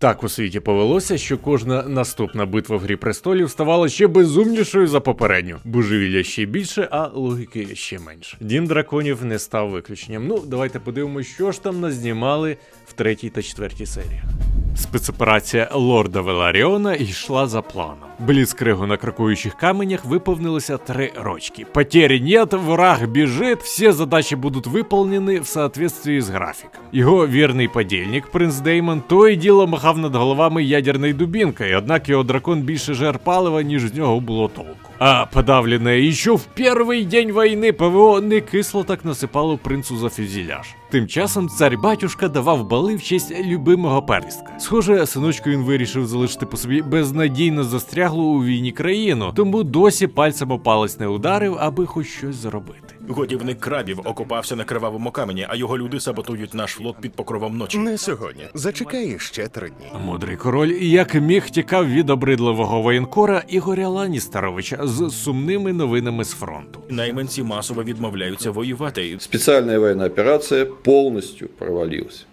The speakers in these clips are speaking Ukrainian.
Так у світі повелося, що кожна наступна битва в грі престолів ставала ще безумнішою за попередню. Божевілля ще більше, а логіки ще менше. Дім драконів не став виключенням. Ну, давайте подивимося, що ж там назнімали в третій та четвертій серіях. Спецоперація лорда Веларіона йшла за планом. Бліцкригу на крокуючих каменях выполнилось три рочки. Потери нет, враг бежит, всі задачі будуть выполнены в соответствии з графіком. Його вірний подільник, принц Деймон, то і діло махав над головами ядерною дубінкою, однак його дракон більше жер палива, ніж з нього було толку. А подавленное еще в перший день війни ПВО не кисло так насипало принцу за фюзеляж. Тим часом цар батюшка давав бали в честь любимого первістка. Схоже, синочку він вирішив залишити по собі безнадійно застряглу у війні країну, тому досі пальцем о палець не ударив, аби хоч щось зробити. Годівник крабів окопався на кривавому камені, а його люди саботують наш флот під покровом ночі. Не сьогодні. Зачекай ще три дні. Мудрий король як міг тікав від обридливого воєнкора Ігоря Ланістаровича з сумними новинами з фронту. Найманці масово відмовляються воювати. Спеціальна воєнна операція повністю провалилась.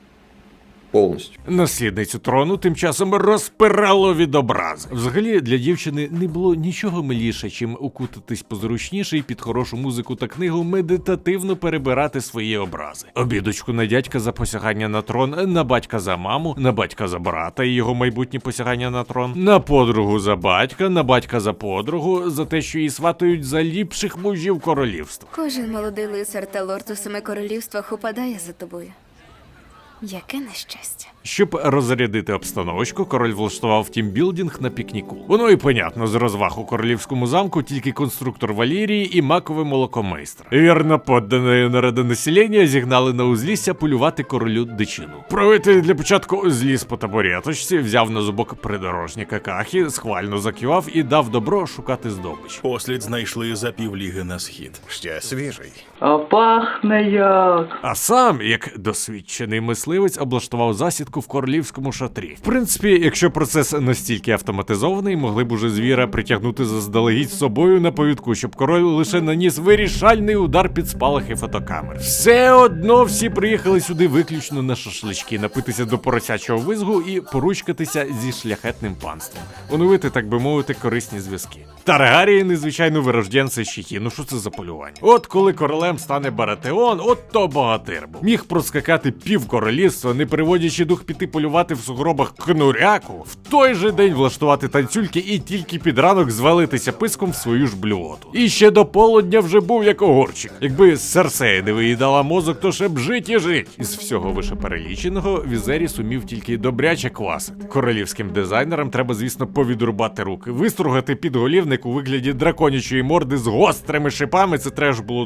Полностью. Наслідницю трону тим часом розпирало від образ. Взагалі для дівчини не було нічого миліше, чим укутатись позручніше і під хорошу музику та книгу медитативно перебирати свої образи. Обідочку на дядька за посягання на трон, на батька за маму, на батька за брата і його майбутнє посягання на трон, на подругу за батька, на батька за подругу, за те, що її сватають за ліпших мужів королівства. Кожен молодий лицар та лорд у семи королівствах упадає за тобою. Яке нещастя. Щоб розрядити обстановочку, король влаштував тімбілдинг на пікніку. Воно і понятно, з розваг у королівському замку тільки конструктор Валірії і маковий молокомейстр. Вірно подданої народонаселення зігнали на узлісся полювати королю дичину. Правитель для початку зліз по табуреточці, взяв на зубок придорожника кахі, схвально закивав і дав добро шукати здобич. Послід знайшли за півліги на схід. Ще свіжий. А пахне як. А сам, як досвідчений мисливець, облаштував засідку в королівському шатрі. В принципі, якщо процес настільки автоматизований, могли б уже звіра притягнути заздалегідь з собою на повідку, щоб король лише наніс вирішальний удар під спалахи фотокамер. Все одно всі приїхали сюди виключно на шашлички, напитися до поросячого визгу і поручкатися зі шляхетним панством, оновити, так би мовити, корисні зв'язки. Таргарії, незвичайно вирожденці щиті. Ну що це за полювання? От коли королем стане Баратеон, от то богатир був. Міг проскакати пів королівства, не переводячи дух піти полювати в сугробах кнуряку, в той же день влаштувати танцюльки і тільки під ранок звалитися писком в свою ж блювоту. І ще до полудня вже був як огорчик. Якби Серсея не виїдала мозок, то ще б жить і жить. Із всього вишепереліченого Візері сумів тільки добряче квасити. Королівським дизайнерам треба, звісно, повідрубати руки, вистругати підголівник у вигляді драконячої морди з гострими шипами. Це треба ж було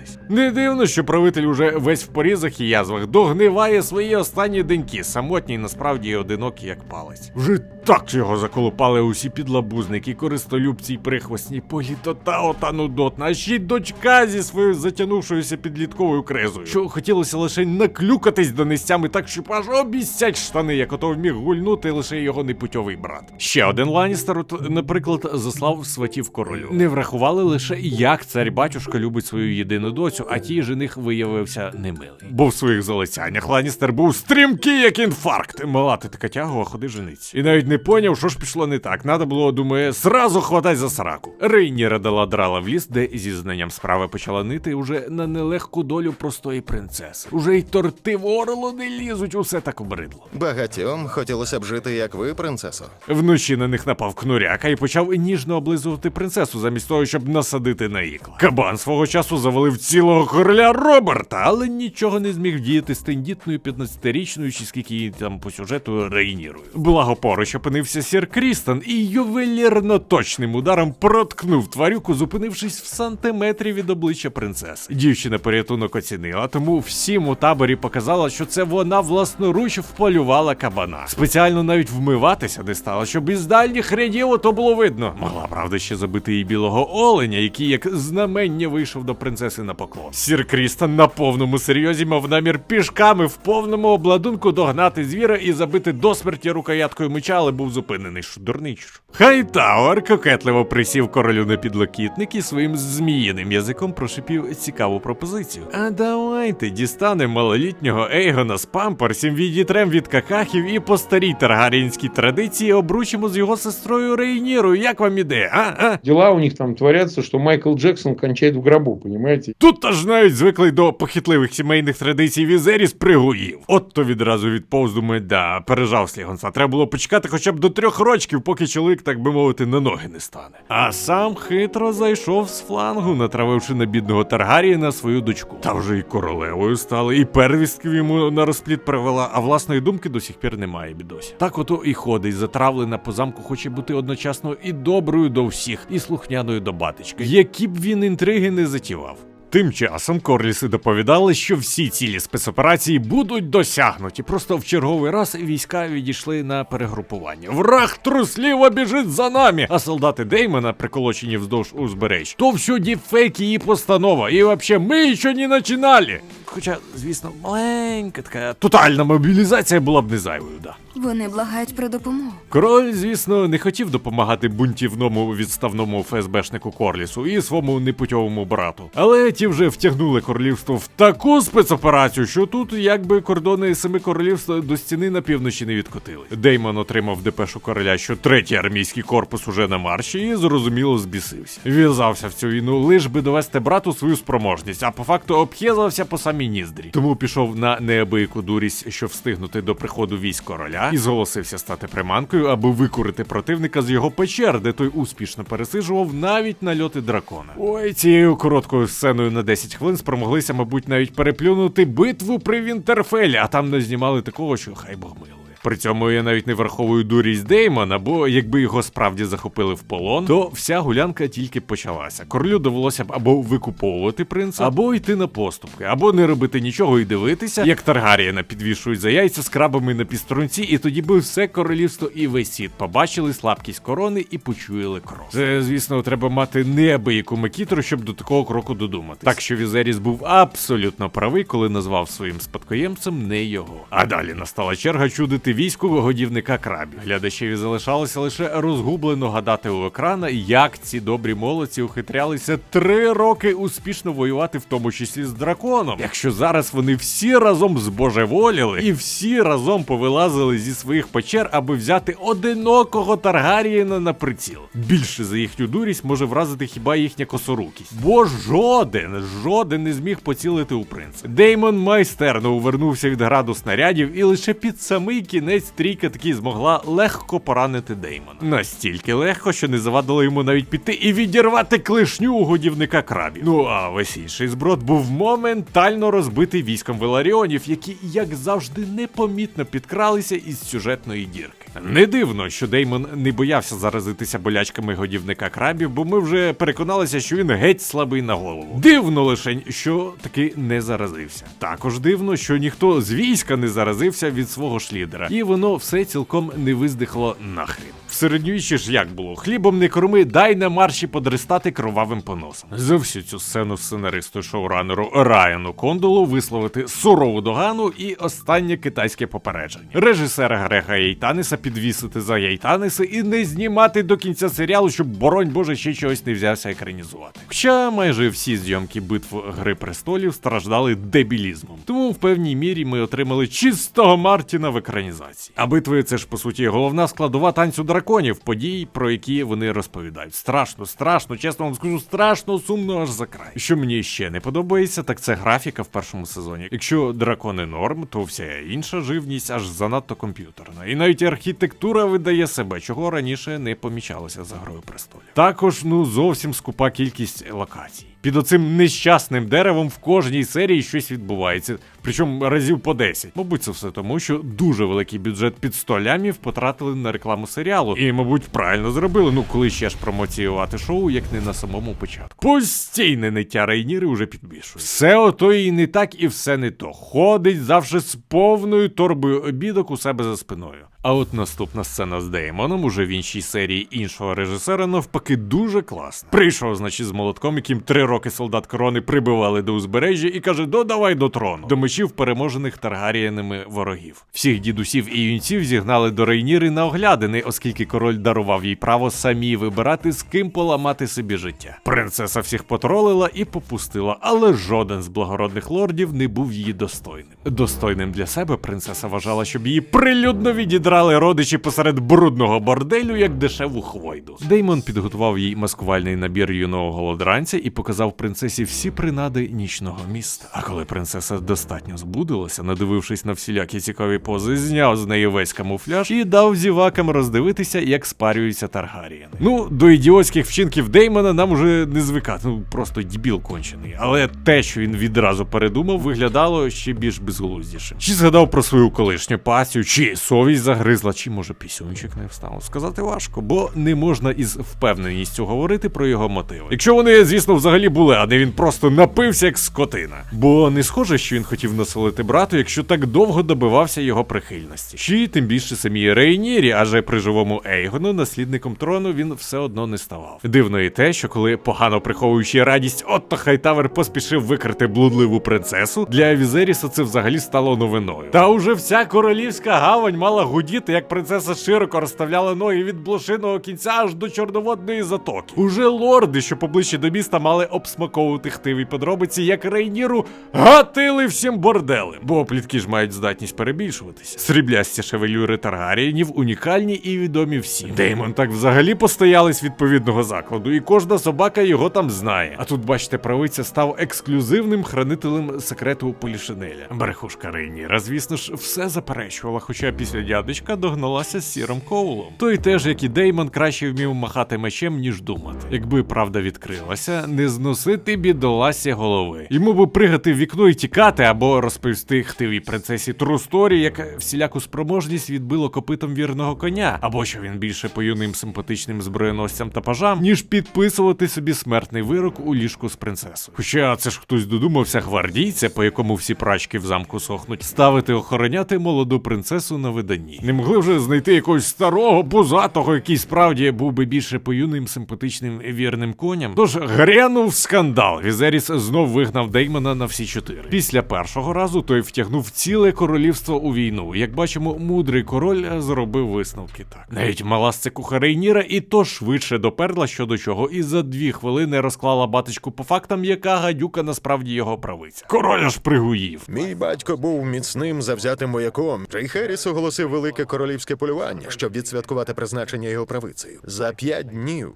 додуматись. Не дивно, що правитель уже весь в порізах і язвах догниває свої останні деньки, самотній, насправді і одинокий, як палець. Вже так його заколупали усі підлабузники, користолюбці й прихвостні, політота ота нудотна, а ще й дочка зі своєю затягнувшоюся підлітковою кризою. Що хотілося лише наклюкатись до нестями так, щоб аж обіцять штани, як ото вміг гульнути лише його непутьовий брат. Ще один Ланістер, от, наприклад, заслав сватів королю. Не врахували лише, як цар батюшка любить свою єдину доцю, а тій жених виявився немилий. Бо в своїх залицяннях Ланістер був стрімкий, як інфаркт. Мала ти така тягова, ходи жениць. І навіть не поняв, що ж пішло не так. Надо було, думає, сразу хватай за сраку. Рейніра дала драла в ліс, де зі знанням справи почала нити уже на нелегку долю простої принцеси. Уже й торти в орло не лізуть, усе так обридло. Багатьом хотілося б жити, як ви, принцесо. Вночі на них напав кнуряка і почав ніжно облизувати принцесу, замість того, щоб насадити на ікла. Кабан свого часу завалив цілого короля Роберта, але нічого не зміг вдіяти з тендітною 15-річною, чи скільки її там по сюжету Рейнірою. Благо поруч опинився сір Крістан і ювелірно точним ударом проткнув тварюку, зупинившись в сантиметрі від обличчя принцеси. Дівчина порятунок оцінила, тому всім у таборі показала, що це вона власноруч вполювала кабана. Спеціально навіть вмиватися не стала, щоб із дальніх рядів ото було видно. Могла, правда, ще забити і білого оленя, який як знамення вийшов до принцеси на поклон. Сір Крістан на повному серйозі мав намір пішками в повному обладунку догнати звіра і забити до смерті рукояткою меча, але був зупинений що що. Хайтауер кокетливо присів королю на підлокітник і своїм зміїним язиком прошипів цікаву пропозицію. А давайте дістанемо малолітнього Ейгона з памперсів, відітрем від какахів і по старій таргарінській традиції обручимо з його сестрою Рейнірою. Як вам іде? А? А? Дела у них там творятся, что Майкл Джексон кончает в гробу, понимаете? Тут аж навіть звикли до похитливих сімейних традицій Візеріс пригуїв. От то відразу відповз думає, да, пережав слігонца. Треба було почекати хоча б до трьох рочків, поки чоловік, так би мовити, на ноги не стане. А сам хитро зайшов з флангу, натравивши на бідного Таргарієна свою дочку. Та вже і королевою стала, і первістків йому на розпліт привела, а власної думки до сих пір немає бідосі. Так ото і ходить, затравлена по замку, хоче бути одночасно і доброю до всіх, і слухняною до батечка, які б він інтриги не затівав. Тим часом Корліси доповідали, що всі цілі спецоперації будуть досягнуті. Просто в черговий раз війська відійшли на перегрупування. Враг трусливо біжить за нами, а солдати Деймона, приколочені вздовж узбереж, то все діпфейки і постанова. І вообще, ми ще не починали. Хоча, звісно, маленька така тотальна мобілізація була б не зайвою, да. Вони благають про допомогу. Король, звісно, не хотів допомагати бунтівному відставному ФСБшнику Корлісу і своєму непутьовому брату. Але ті вже втягнули королівство в таку спецоперацію, що тут якби кордони семи королівств до стіни на півночі не відкотили. Деймон отримав депешу короля, що третій армійський корпус уже на марші, і зрозуміло збісився. В'язався в цю війну, лиш би довести брату свою спроможність, а по факту обх'язався по самій ніздрі. Тому пішов на неабияку дурість, щоб встигнути до приходу військ короля, і зголосився стати приманкою, аби викурити противника з його печер, де той успішно пересижував навіть нальоти дракона. Ой, цією короткою сценою на 10 хвилин спромоглися, мабуть, навіть переплюнути битву при Вінтерфелі, а там не знімали такого, що хай Бог милує. При цьому я навіть не враховую дурість Деймона, бо якби його справді захопили в полон, то вся гулянка тільки почалася. Королю довелося б або викуповувати принца, або йти на поступки, або не робити нічого і дивитися, як Таргарієна підвішують за яйця з крабами на піструнці, і тоді би все королівство і весь світ побачили слабкість корони і почуяли кров. Це, звісно, треба мати неабияку макітру, щоб до такого кроку додуматись. Так що Візеріс був абсолютно правий, коли назвав своїм спадкоємцем не його. А далі настала черга чудити війську годівника крабів. Глядачеві залишалося лише розгублено гадати у екрана, як ці добрі молодці ухитрялися три роки успішно воювати, в тому числі з драконом. Якщо зараз вони всі разом збожеволіли і всі разом повилазили зі своїх печер, аби взяти одинокого Таргарієна на приціл. Більше за їхню дурість може вразити хіба їхня косорукість. Бо жоден, жоден не зміг поцілити у принца. Деймон майстерно увернувся від граду снарядів, і лише під самий кінець трійка таки змогла легко поранити Деймона. Настільки легко, що не завадило йому навіть піти і відірвати клишню у годівника крабів. Ну а весь інший зброд був моментально розбитий військом Веларіонів, які, як завжди, непомітно підкралися із сюжетної дірки. Не дивно, що Деймон не боявся заразитися болячками годівника крабів, бо ми вже переконалися, що він геть слабий на голову. Дивно лише, що таки не заразився. Також дивно, що ніхто з війська не заразився від свого шлідера, і воно все цілком не виздихло нахрін. В середньовіччі ж як було? Хлібом не корми, дай на марші подристати кровавим поносом. За всю цю сцену сценаристу шоуранеру Райану Кондолу висловити сурову догану і останнє китайське попередження. Режисера Грега Яйтаниса підвісити за Яйтаниси і не знімати до кінця серіалу, щоб боронь Боже ще чогось не взявся екранізувати. Хоча майже всі зйомки битв Гри престолів страждали дебілізмом. Тому в певній мірі ми отримали чистого Мартіна в екранізації. А битви це ж по суті головна складова танцю драконів, подій, про які вони розповідають. Страшно, страшно, чесно вам скажу, страшно, сумно аж за край. Що мені ще не подобається, так це графіка в першому сезоні. Якщо дракони норм, то вся інша живність аж занадто комп'ютерна. І навіть архітектура видає себе, чого раніше не помічалося за грою престолів. Також ну зовсім скупа кількість локацій. Під оцим нещасним деревом в кожній серії щось відбувається, причому разів по 10. Мабуть, це все тому, що дуже великий бюджет під 100 лямів потратили на рекламу серіалу. І, мабуть, правильно зробили. Ну коли ще ж промоціювати шоу, як не на самому початку. Постійне ниття Рейніри уже підбільшує. Все ото і не так, і все не то. Ходить завжди з повною торбою обідок у себе за спиною. А от наступна сцена з Деймоном уже в іншій серії іншого режисера навпаки дуже класна. Прийшов, значить, з молотком, яким три роки солдат корони прибивали до узбережжя, і каже: додавай до трону, до мечів переможених Таргарієнами ворогів. Всіх дідусів і юнців зігнали до Рейніри на оглядини, оскільки король дарував їй право самі вибирати, з ким поламати собі життя. Принцеса всіх потролила і попустила, але жоден з благородних лордів не був її достойним. Достойним для себе принцеса вважала, щоб її прилюдно відідрали родичі посеред брудного борделю, як дешеву хвойду. Деймон підготував їй маскувальний набір юного голодранця і показав принцесі всі принади нічного міста. А коли принцеса достатньо збудилася, надивившись на всілякі цікаві пози, зняв з неї весь камуфляж і дав зівакам роздивитися, як спарюються Таргарієни. Ну, до ідіотських вчинків Деймона нам уже не звикати, ну просто дібіл кончений. Але те, що він відразу передумав, виглядало ще більш безглуздіше. Чи згадав про свою колишню пасію, чи совість загризла, чи може пісюнчик не встав. Сказати важко, бо не можна із впевненістю говорити про його мотиви. Якщо вони, звісно, взагалі були, а не він просто напився як скотина. Бо не схоже, що він хотів насолити брату, якщо так довго добивався його прихильності. Чи тим більше самій Рейнірі, адже при живому Ейгону наслідником трону він все одно не ставав. Дивно і те, що коли погано приховуючи радість, Отто Хайтавер поспішив викрити блудливу принцесу, для Візеріса це взагалі стало новиною. Та уже вся королівська гавань мала гудіти, як принцеса широко розставляла ноги від блошиного кінця аж до чорноводної затоки. Уже лорди, що поближче до міста, мали обсмаковувати хтиві подробиці, як Рейніру гатили всім борделем. Бо плітки ж мають здатність перебільшуватися. Сріблясті шевелюри Таргарієнів унікальні і відомі всім. Деймон так взагалі постоялись відповідного закладу, і кожна собака його там знає. А тут, бачите, правиця став ексклюзивним хранителем секрету Полішинеля. Брехушка Рейніра, звісно ж, все заперечувала, хоча після дядечка догналася з сіром Коулом. Той теж, як і Деймон, краще вмів махати мечем, ніж думати. Якби правда відкрилася, не зносити бідоласі голови. Йому би пригати в вікно і тікати, або розповісти хтивій принцесі Трусторі, як всіляку спроможність відбило копитом вірного коня, або що він більше по юним симпатичним зброєносцям та пажам, ніж підписувати собі смертний вирок у ліжку з принцесою. Хоча це ж хтось додумався гвардійця, по якому всі прачки в замку сохнуть, ставити охороняти молоду принцесу на виданні. Не могли вже знайти якогось старого, пузатого, який справді був би більше по юним симпатичним вірним коням. Тож грянув скандал. Візеріс знов вигнав Деймона на всі чотири. Після першого разу той втягнув ціле королівство у війну. Як бачимо, мудрий король зробив висновки так. Навіть мала куха Рейніра і то швидше доперла щодо чого, і за дві хвилини розклала батечку по фактам, яка гадюка насправді його правиця. Король аж пригуїв. Мій батько був міцним завзятим вояком. Джей Херріс оголосив велике королівське полювання, щоб відсвяткувати призначення його правицею. За п'ять днів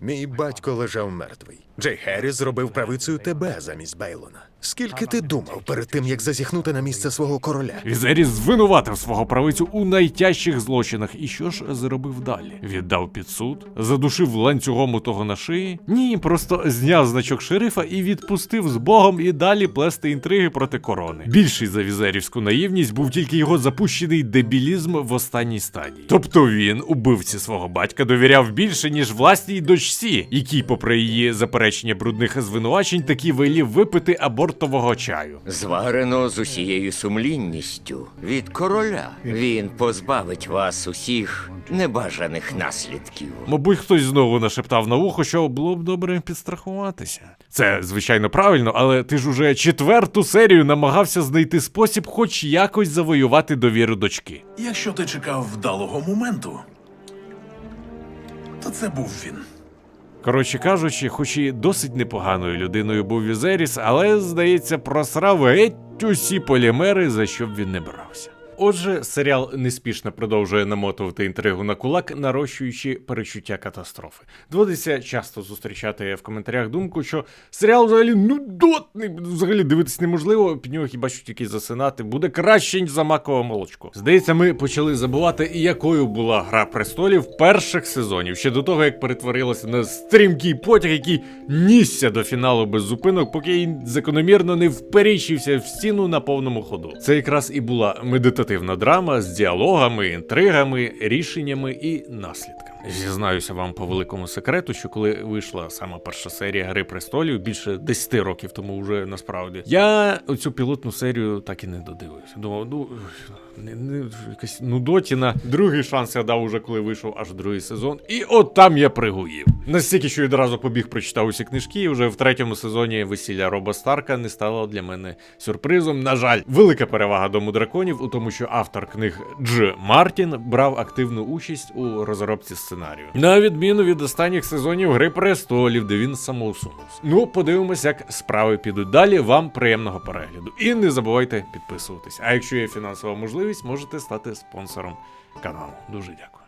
мій батько лежав мертвий. Джей Херріс зробив правицею тебе замість Бейлона. Скільки ти думав перед тим, як зазіхнути на місце свого короля? Візеріс звинуватив свого правицю у найтяжчих злочинах. І що ж зробив далі? Віддав під суд, задушив ланцюгом у того на шиї? Ні, просто зняв значок шерифа і відпустив з Богом і далі плести інтриги проти корони. Більший за візерівську наївність був тільки його запущений дебілізм в останній стадії. Тобто він, убивці свого батька, довіряв більше, ніж власній дочці, якій, попри її заперечення брудних звинувачень, таки велів випити абортового чаю. Зварено з усією сумлінністю від короля. Він позбавить вас усіх небажаних наслідків. Мабуть, хтось знову нашептав на вухо, що було б добре підстрахуватися. Це звичайно правильно, але ти ж уже четверту серію намагався знайти спосіб, хоч якось завоювати довіру дочки. Якщо ти чекав вдалого моменту, то це був він. Коротше кажучи, хоч і досить непоганою людиною був Візеріс, але, здається, просрав геть усі полімери, за що б він не брався. Отже, серіал неспішно продовжує намотувати інтригу на кулак, нарощуючи перечуття катастрофи. Доводиться часто зустрічати в коментарях думку, що серіал взагалі нудотний, взагалі дивитись неможливо, під нього хіба що тільки засинати, буде краще, ніж за макове молочко. Здається, ми почали забувати, якою була гра престолів перших сезонів, ще до того, як перетворилася на стрімкий потяг, який нісся до фіналу без зупинок, поки закономірно не вперічився в стіну на повному ходу. Це якраз і була медитативна драма з діалогами, інтригами, рішеннями і наслідками. Зізнаюся вам по великому секрету, що коли вийшла сама перша серія Гри престолів, більше 10 років тому вже насправді, я оцю пілотну серію так і не додивився. Думав, ну не, не якась нудотіна. Другий шанс я дав уже коли вийшов аж другий сезон. І от там я пригуїв. Настільки, що відразу побіг прочитав усі книжки, і вже в третьому сезоні весілля Роба Старка не стало для мене сюрпризом. На жаль, велика перевага дому драконів у тому, що автор книг Дж Мартін брав активну участь у розробці сценарію. На відміну від останніх сезонів Гри престолів, де він самоусунувся. Ну, подивимось, як справи підуть далі. Вам приємного перегляду. І не забувайте підписуватись. А якщо є фінансова можливість, можете стати спонсором каналу. Дуже дякую.